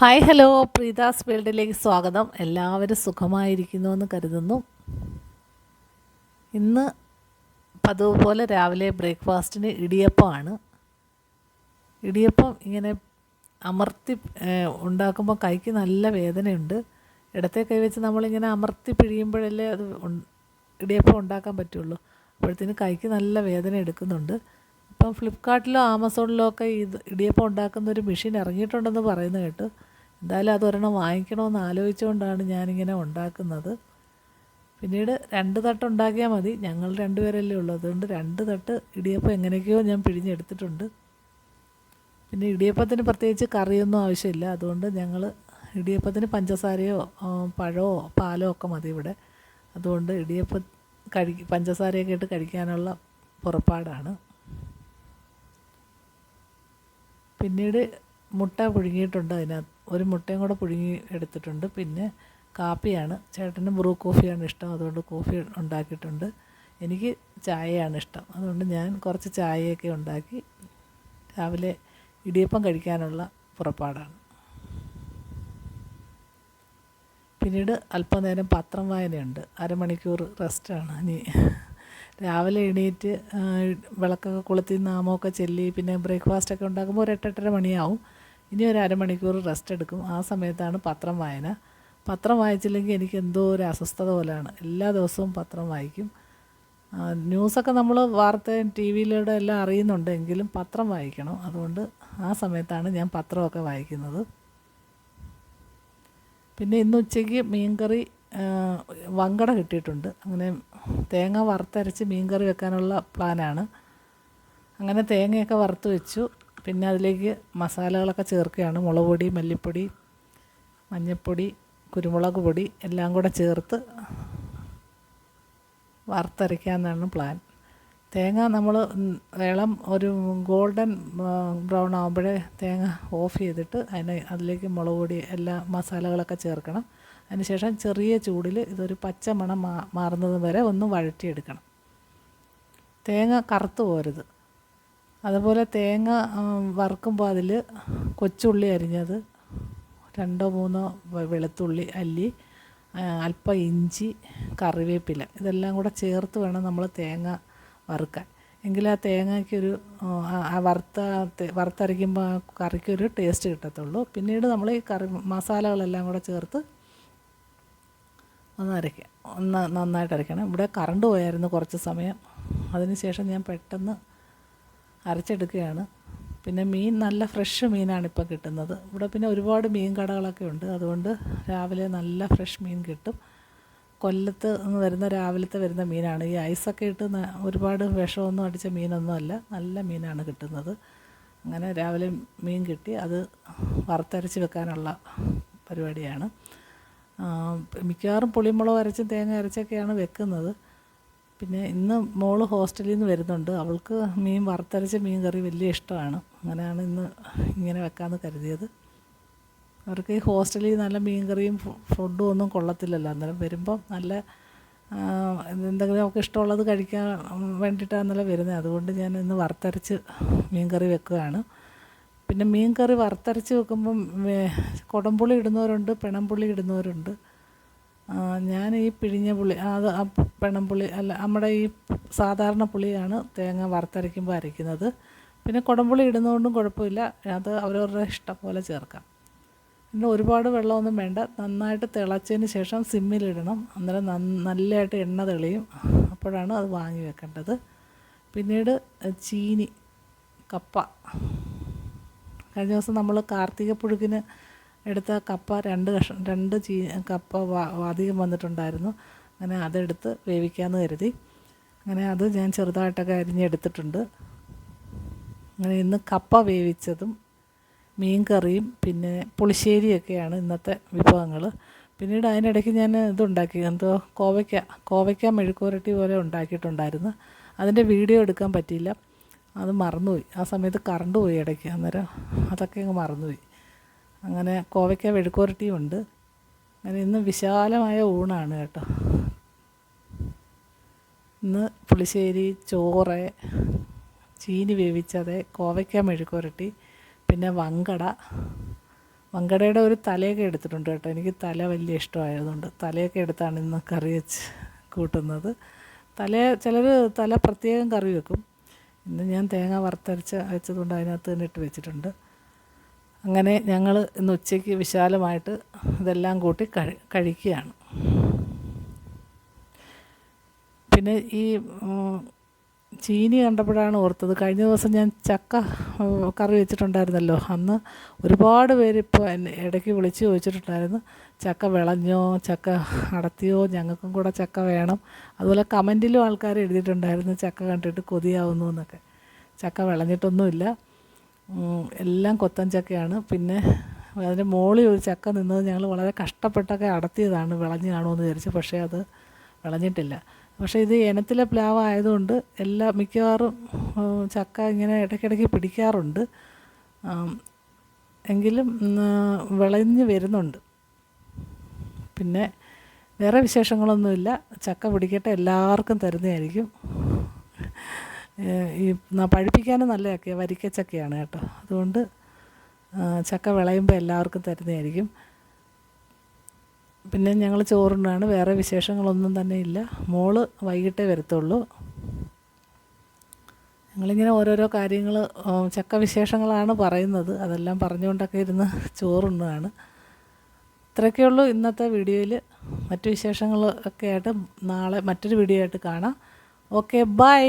Hi hello പ്രീതാസ് വേൾഡിലേക്ക് സ്വാഗതം. എല്ലാവരും സുഖമായിരിക്കുന്നു എന്ന് കരുതുന്നു. ഇന്ന് പതിവ് പോലെ രാവിലെ ബ്രേക്ക്ഫാസ്റ്റിന് ഇടിയപ്പമാണ്. ഇടിയപ്പം ഇങ്ങനെ അമർത്തി ഉണ്ടാക്കുമ്പോൾ കൈക്ക് നല്ല വേദനയുണ്ട്. ഇടത്തെ കൈ വെച്ച് നമ്മളിങ്ങനെ അമർത്തി പിഴിയുമ്പോഴല്ലേ അത് ഇടിയപ്പം ഉണ്ടാക്കാൻ പറ്റുള്ളൂ. അപ്പോഴത്തേന് കൈക്ക് നല്ല വേദന എടുക്കുന്നുണ്ട്. ഇപ്പം ഫ്ലിപ്പ്കാർട്ടിലോ ആമസോണിലോ ഒക്കെ ഇത് ഇടിയപ്പം ഉണ്ടാക്കുന്ന ഒരു മെഷീൻ ഇറങ്ങിയിട്ടുണ്ടെന്ന് പറയുന്നത് കേട്ട് എന്തായാലും അതൊരെണ്ണം വാങ്ങിക്കണമെന്ന് ആലോചിച്ചുകൊണ്ടാണ് ഞാനിങ്ങനെ ഉണ്ടാക്കുന്നത്. പിന്നീട് രണ്ട് തട്ട് ഉണ്ടാക്കിയാൽ മതി. ഞങ്ങൾ രണ്ടുപേരല്ലേ ഉള്ളൂ. അതുകൊണ്ട് രണ്ട് തട്ട് ഇടിയപ്പം എങ്ങനെയൊക്കെയോ ഞാൻ പിഴിഞ്ഞെടുത്തിട്ടുണ്ട്. പിന്നെ ഇടിയപ്പത്തിന് പ്രത്യേകിച്ച് കറിയൊന്നും ആവശ്യമില്ല. അതുകൊണ്ട് ഞങ്ങൾ ഇടിയപ്പത്തിന് പഞ്ചസാരയോ പഴമോ പാലോ ഒക്കെ മതി ഇവിടെ. അതുകൊണ്ട് ഇടിയപ്പം കഴി പഞ്ചസാരയൊക്കെ ഇട്ട് കഴിക്കാനുള്ള പുറപ്പാടാണ്. പിന്നീട് മുട്ട പുഴുങ്ങിയിട്ടുണ്ട് അതിനകത്ത്. ഒരു മുട്ടയും കൂടെ പുഴുങ്ങി എടുത്തിട്ടുണ്ട്. പിന്നെ കാപ്പിയാണ്. ചേട്ടന് ബ്രൂ കോഫിയാണ് ഇഷ്ടം. അതുകൊണ്ട് കോഫി ഉണ്ടാക്കിയിട്ടുണ്ട്. എനിക്ക് ചായയാണ് ഇഷ്ടം. അതുകൊണ്ട് ഞാൻ കുറച്ച് ചായയൊക്കെ ഉണ്ടാക്കി രാവിലെ ഇടിയപ്പം കഴിക്കാനുള്ള പുറപ്പാടാണ്. പിന്നീട് അല്പനേരം പത്രം വായനയുണ്ട്. അരമണിക്കൂർ റെസ്റ്റാണ്. ഇനി രാവിലെ എണീറ്റ് വിളക്കൊക്കെ കൊളുത്തി നാമമൊക്കെ ചെല്ലി പിന്നെ ബ്രേക്ക്ഫാസ്റ്റൊക്കെ ഉണ്ടാക്കുമ്പോൾ ഒരു എട്ടെട്ടര മണിയാവും. ഇനി ഒരു അരമണിക്കൂർ റെസ്റ്റ് എടുക്കും. ആ സമയത്താണ് പത്രം വായന. പത്രം വായിച്ചില്ലെങ്കിൽ എനിക്ക് എന്തോ ഒരു അസ്വസ്ഥത പോലെയാണ്. എല്ലാ ദിവസവും പത്രം വായിക്കും. ന്യൂസൊക്കെ നമ്മൾ വാർത്തയും ടി വിയിലൂടെ എല്ലാം അറിയുന്നുണ്ട് എങ്കിലും പത്രം വായിക്കണം. അതുകൊണ്ട് ആ സമയത്താണ് ഞാൻ പത്രമൊക്കെ വായിക്കുന്നത്. പിന്നെ ഇന്ന് ഉച്ചയ്ക്ക് മീൻകറി വങ്കട കിട്ടിയിട്ടുണ്ട്. അങ്ങനെ തേങ്ങ വറുത്തരച്ച് മീൻകറി വെക്കാനുള്ള പ്ലാനാണ്. അങ്ങനെ തേങ്ങയൊക്കെ വറുത്ത് വെച്ചു. പിന്നെ അതിലേക്ക് മസാലകളൊക്കെ ചേർക്കുകയാണ്. മുളക് പൊടി മല്ലിപ്പൊടി മഞ്ഞൾപ്പൊടി കുരുമുളക് പൊടി എല്ലാം കൂടെ ചേർത്ത് വറുത്തരയ്ക്കാമെന്നാണ് പ്ലാൻ. തേങ്ങ നമ്മൾ ഇളം ഒരു ഗോൾഡൻ ബ്രൗൺ ആകുമ്പോഴേ തേങ്ങ ഓഫ് ചെയ്തിട്ട് അതിന് അതിലേക്ക് മുളക് പൊടി എല്ലാ മസാലകളൊക്കെ ചേർക്കണം. അതിനുശേഷം ചെറിയ ചൂടിൽ ഇതൊരു പച്ച മണം മാ മാറുന്നത് വരെ ഒന്ന് വഴറ്റിയെടുക്കണം. തേങ്ങ കറുത്ത് പോരുത്. അതുപോലെ തേങ്ങ വറുക്കുമ്പോൾ അതിൽ കൊച്ചുള്ളി അരിഞ്ഞത്. രണ്ടോ മൂന്നോ വെളുത്തുള്ളി അല്ലി അല്പം ഇഞ്ചി കറിവേപ്പില. ഇതെല്ലാം കൂടെ ചേർത്ത് വേണം നമ്മൾ തേങ്ങ വറുക്കാൻ. എങ്കിൽ ആ തേങ്ങയ്ക്കൊരു ആ, വറുത്ത വറുത്തരയ്ക്കുമ്പോൾ ആ കറിക്കൊരു ടേസ്റ്റ് കിട്ടത്തുള്ളൂ. പിന്നീട് നമ്മൾ ഈ കറി മസാലകളെല്ലാം കൂടെ ചേർത്ത് ഒന്ന് അരയ്ക്കുക. ഒന്ന് നന്നായിട്ട് അരയ്ക്കണം ഇവിടെ കറണ്ട് പോയായിരുന്നു കുറച്ച് സമയം. അതിനുശേഷം ഞാൻ പെട്ടെന്ന് അരച്ചെടുക്കുകയാണ്. പിന്നെ മീൻ നല്ല ഫ്രഷ് മീനാണ് ഇപ്പോൾ കിട്ടുന്നത്. ഇവിടെ പിന്നെ ഒരുപാട് മീൻ കടകളൊക്കെ ഉണ്ട്. അതുകൊണ്ട് രാവിലെ നല്ല ഫ്രഷ് മീൻ കിട്ടും. കൊല്ലത്ത് നിന്ന് വരുന്ന രാവിലത്തെ വരുന്ന മീനാണ്. ഈ ഐസൊക്കെ ഇട്ട് ഒരുപാട് വിഷമൊന്നും അടിച്ച മീനൊന്നും അല്ല. നല്ല മീനാണ് കിട്ടുന്നത്. അങ്ങനെ രാവിലെ മീൻ കിട്ടി. അത് വറുത്തരച്ച് വെക്കാനുള്ള പരിപാടിയാണ്. മിക്കവാറും പുളിമുളക് അരച്ചും തേങ്ങ അരച്ചൊക്കെയാണ് വെക്കുന്നത്. പിന്നെ ഇന്ന് മോൾ ഹോസ്റ്റലിൽ നിന്ന് വരുന്നുണ്ട്. അവൾക്ക് മീൻ വറുത്തരച്ച മീൻ കറി വലിയ ഇഷ്ടമാണ്. അങ്ങനെയാണ് ഇന്ന് ഇങ്ങനെ വെക്കാമെന്ന് കരുതിയത്. അവർക്ക് ഈ ഹോസ്റ്റലിൽ നല്ല മീൻ കറിയും ഫുഡും ഒന്നും കൊള്ളത്തില്ലല്ലോ. അന്നേരം വരുമ്പോൾ നല്ല എന്തെങ്കിലും അവൾക്ക് ഇഷ്ടമുള്ളത് കഴിക്കാൻ വേണ്ടിയിട്ടാണല്ലോ വരുന്നത്. അതുകൊണ്ട് ഞാൻ ഇന്ന് വറുത്തരച്ച് മീൻ കറി വെക്കുകയാണ്. പിന്നെ മീൻ കറി വറുത്തരച്ച് വെക്കുമ്പം കുടംപുളി ഇടുന്നവരുണ്ട് പിണംപുളി ഇടുന്നവരുണ്ട്. ഞാൻ ഈ പിഴിഞ്ഞ പുളി അത് പെണംപുളി അല്ല നമ്മുടെ ഈ സാധാരണ പുളിയാണ് തേങ്ങ വറുത്തരയ്ക്കുമ്പോൾ അരയ്ക്കുന്നത്. പിന്നെ കുടംപുളി ഇടുന്നതുകൊണ്ടും കുഴപ്പമില്ല. അത് അവരവരുടെ ഇഷ്ടം പോലെ ചേർക്കാം. പിന്നെ ഒരുപാട് വെള്ളമൊന്നും വേണ്ട. നന്നായിട്ട് തിളച്ചതിന് ശേഷം സിമ്മിലിടണം അന്നേരം നല്ലതായിട്ട് എണ്ണ തെളിയും. അപ്പോഴാണ് അത് വാങ്ങി വെക്കേണ്ടത്. പിന്നീട് ചീനി കപ്പ. കഴിഞ്ഞ ദിവസം നമ്മൾ കാർത്തിക പുഴുക്കിന് എടുത്ത കപ്പ രണ്ട് കഷ്ണം രണ്ട് ചീ കപ്പ അധികം വന്നിട്ടുണ്ടായിരുന്നു. അങ്ങനെ അതെടുത്ത് വേവിക്കാമെന്ന് കരുതി. അങ്ങനെ അത് ഞാൻ ചെറുതായിട്ടൊക്കെ അരിഞ്ഞെടുത്തിട്ടുണ്ട്. അങ്ങനെ ഇന്ന് കപ്പ വേവിച്ചതും മീൻ കറിയും പിന്നെ പുളിശ്ശേരിയൊക്കെയാണ് ഇന്നത്തെ വിഭവങ്ങൾ പിന്നീട് അതിനിടയ്ക്ക് ഞാൻ ഇതുണ്ടാക്കി എന്തോ കോവയ്ക്ക കോവയ്ക്ക മെഴുക്കുരട്ടി പോലെ ഉണ്ടാക്കിയിട്ടുണ്ടായിരുന്നു. അതിന്റെ വീഡിയോ എടുക്കാൻ പറ്റിയില്ല. അത് മറന്നുപോയി. ആ സമയത്ത് കറണ്ട് പോയി ഇടയ്ക്ക് അന്നേരം അതൊക്കെ അങ്ങ് മറന്നുപോയി. അങ്ങനെ കോവയ്ക്ക മെഴുക്കുരട്ടിയും ഉണ്ട് അങ്ങനെ ഇന്ന് വിശാലമായ ഊണാണ് കേട്ടോ. ഇന്ന് പുളിശ്ശേരി ചോറ് ചീനി വേവിച്ചത് കോവയ്ക്ക മെഴുക്കുരട്ടി പിന്നെ വങ്കട. വങ്കടയുടെ ഒരു തലയൊക്കെ എടുത്തിട്ടുണ്ട് കേട്ടോ. എനിക്ക് തല വലിയ ഇഷ്ടമായതുകൊണ്ട് തലയൊക്കെ എടുത്താണ് ഇന്ന് കറി വെച്ച് കൂട്ടുന്നത്. തല ചിലർ തല പ്രത്യേകം കറി വെക്കും. ഇന്ന് ഞാൻ തേങ്ങ വറുത്തരച്ച് വെച്ചതുകൊണ്ട് അതിനകത്ത് തന്നെ ഇട്ട് വെച്ചിട്ടുണ്ട്. അങ്ങനെ ഞങ്ങൾ ഇന്ന് ഉച്ചയ്ക്ക് വിശാലമായിട്ട് ഇതെല്ലാം കൂട്ടി കഴി കഴിക്കുകയാണ്. പിന്നെ ഈ ചീനി കണ്ടപ്പോഴാണ് ഓർത്തത്. കഴിഞ്ഞ ദിവസം ഞാൻ ചക്ക കറി വെച്ചിട്ടുണ്ടായിരുന്നല്ലോ. അന്ന് ഒരുപാട് പേര് ഇപ്പോൾ എന്നെ ഇടയ്ക്ക് വിളിച്ച് ചോദിച്ചിട്ടുണ്ടായിരുന്നു ചക്ക വിളഞ്ഞോ ചക്ക അടത്തിയോ ഞങ്ങൾക്കും കൂടെ ചക്ക വേണം. അതുപോലെ കമന്റിലും ആൾക്കാർ എഴുതിയിട്ടുണ്ടായിരുന്നു ചക്ക കണ്ടിട്ട് കൊതിയാവുന്നു എന്നൊക്കെ. ചക്ക വിളഞ്ഞിട്ടൊന്നുമില്ല. എല്ലാം കൊത്തൻ ചക്കയാണ്. പിന്നെ അതിന്റെ മുകളിൽ ഒരു ചക്ക നിന്നത് ഞങ്ങൾ വളരെ കഷ്ടപ്പെട്ടൊക്കെ അടത്തിയതാണ്. വിളഞ്ഞ് കാണുമെന്ന് വിചാരിച്ചു. പക്ഷേ അത് വിളഞ്ഞിട്ടില്ല. പക്ഷേ ഇത് ഇനത്തിലെ പ്ലാവ് ആയതുകൊണ്ട് എല്ലാ മിക്കവാറും ചക്ക ഇങ്ങനെ ഇടയ്ക്കിടയ്ക്ക് പിടിക്കാറുണ്ട്. എങ്കിലും വിളഞ്ഞ് വരുന്നുണ്ട്. പിന്നെ വേറെ വിശേഷങ്ങളൊന്നുമില്ല. ചക്ക പിടിക്കട്ടെ എല്ലാവർക്കും തരുന്നതായിരിക്കും. ഈ പഴുപ്പിക്കാനും നല്ല ചക്കയാണ് വരിക്കച്ചക്കയാണ് കേട്ടോ. അതുകൊണ്ട് ചക്ക വിളയുമ്പോൾ എല്ലാവർക്കും തരുന്നതായിരിക്കും. പിന്നെ ഞങ്ങൾ ചോറുണ്ണാണ് വേറെ വിശേഷങ്ങളൊന്നും തന്നെ ഇല്ല. മോൾ വൈകിട്ടേ വരത്തുള്ളൂ. ഞങ്ങളിങ്ങനെ ഓരോരോ കാര്യങ്ങൾ ചക്ക വിശേഷങ്ങളാണ് പറയുന്നത്. അതെല്ലാം പറഞ്ഞുകൊണ്ടൊക്കെ ഇരുന്ന് ചോറുണ്ണുകയാണ് ഇത്രയൊക്കെ ഉള്ളൂ ഇന്നത്തെ വീഡിയോയിൽ മറ്റു വിശേഷങ്ങൾ ഒക്കെ ആയിട്ട് നാളെ മറ്റൊരു വീഡിയോ ആയിട്ട് കാണാം. Okay bye.